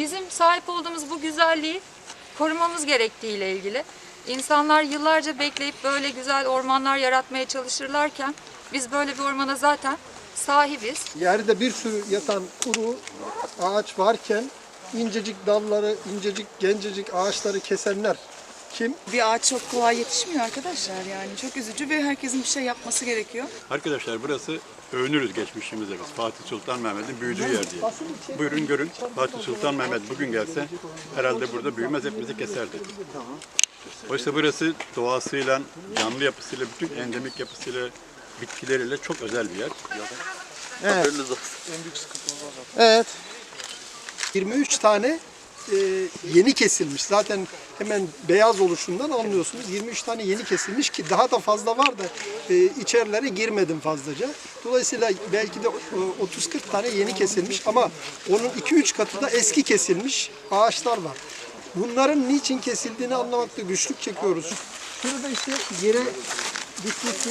bizim sahip olduğumuz bu güzelliği korumamız gerektiğiyle ilgili. İnsanlar yıllarca bekleyip böyle güzel ormanlar yaratmaya çalışırlarken biz böyle bir ormana zaten sahibiz. Yerde bir sürü yatan kuru ağaç varken incecik dalları, incecik gencecik ağaçları kesenler kim? Bir ağaç çok kolay yetişmiyor arkadaşlar yani. Çok üzücü ve herkesin bir şey yapması gerekiyor. Arkadaşlar burası övünürüz geçmişimizde biz. Fatih Sultan Mehmet'in büyüdüğü yer diye. Buyurun görün. Fatih Sultan Mehmet bugün gelse herhalde burada büyümez hepimizi keserdi. Oysa burası doğasıyla, canlı yapısıyla, bütün endemik yapısıyla, bitkileriyle çok özel bir yer. Evet. 23 tane e, yeni kesilmiş. Zaten hemen beyaz oluşundan anlıyorsunuz. 23 tane yeni kesilmiş ki daha da fazla var da e, içerilere girmedim fazlaca. Dolayısıyla belki de e, 30-40 tane yeni kesilmiş ama onun 2-3 katı da eski kesilmiş ağaçlar var. Bunların niçin kesildiğini anlamakta güçlük çekiyoruz. Şurada işte yere düşmesi,